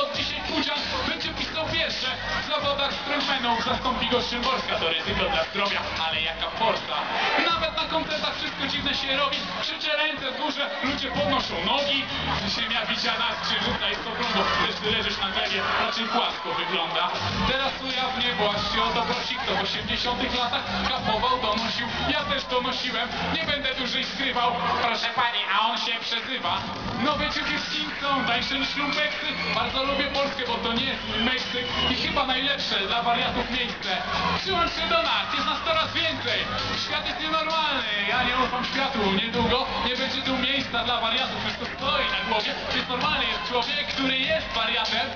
od dzisiaj Pudzian będzie pisał wiersze w zawodach strongmanów zastąpi go Szymborska, to ryzyko dla zdrowia, ale jaka forsa. Nawet na koncertach wszystko dziwne się robi, krzyczę ręce w górze, ludzie podnoszą nogi, ziemia widziana skrzyżówna jest okrągło, też ty leżysz na glebie, raczej płasko wygląda. Teraz ujawnię właśnie o to prosi, kto w 80 latach też donosiłem, nie będę dłużej skrywał, proszę pani, a on się przezywa. Nowe ciuchy z Kingston, tańsze niż lumpeksy, bardzo lubię Polskę, bo to nie jest Meksyk. I chyba najlepsze dla wariatów miejsce. Przyłącz się do nas, jest nas coraz więcej, świat jest nienormalny, ja nie ufam światu, niedługo nie będzie tu miejsca dla wariatów, wszystko stoi na głowie, więc normalny jest człowiek, który jest wariatem.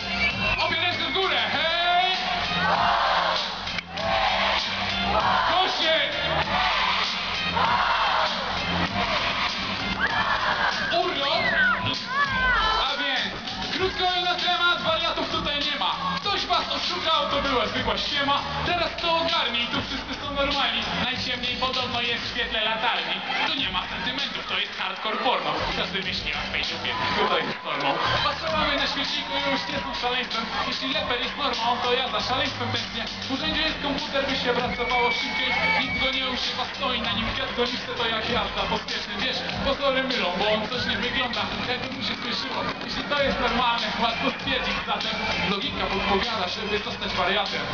Oszukał, to była zwykła ściema. Teraz to ogarnij, tu wszyscy są normalni. Podobno jest w świetle latarni. Tu nie ma sentymentów, to jest hardcore porno. Każdy myśli o swej dupie, tutaj jest normą. Patrzamy na świeciku i już są szaleństwem. Jeśli leper jest normą, to ja za szaleństwem tęsknię. W urzędzie jest komputer, by się pracowało szybciej. Nikt go nie używa, stoi na nim kwiat golisty, to jak jazda pospieszny. Wiesz, pozory mylą, bo on coś nie wygląda, jakby mu się słyszyło. Jeśli to jest normalne, łatwo stwierdzić zatem. Logika podpowiada, żeby zostać wariatem.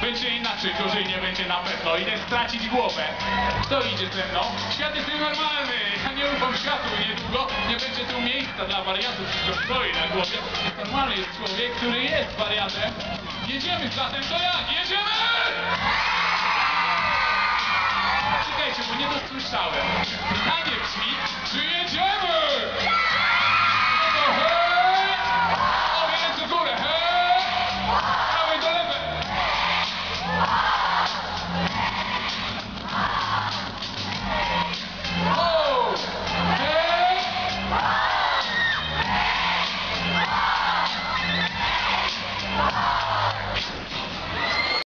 Będzie inaczej, gorzej nie będzie na pewno. Idę stracić głowę. Kto idzie ze mną? Świat jest nienormalny. Ja nie ufam światu. Niedługo nie będzie tu miejsca dla wariatów. Wszystko stoi na głowie. Normalny jest człowiek, który jest wariatem. Jedziemy zatem, to jak? Jedziemy! Czekajcie, bo nie dosłyszałem. Pytanie brzmi, czy jedziemy?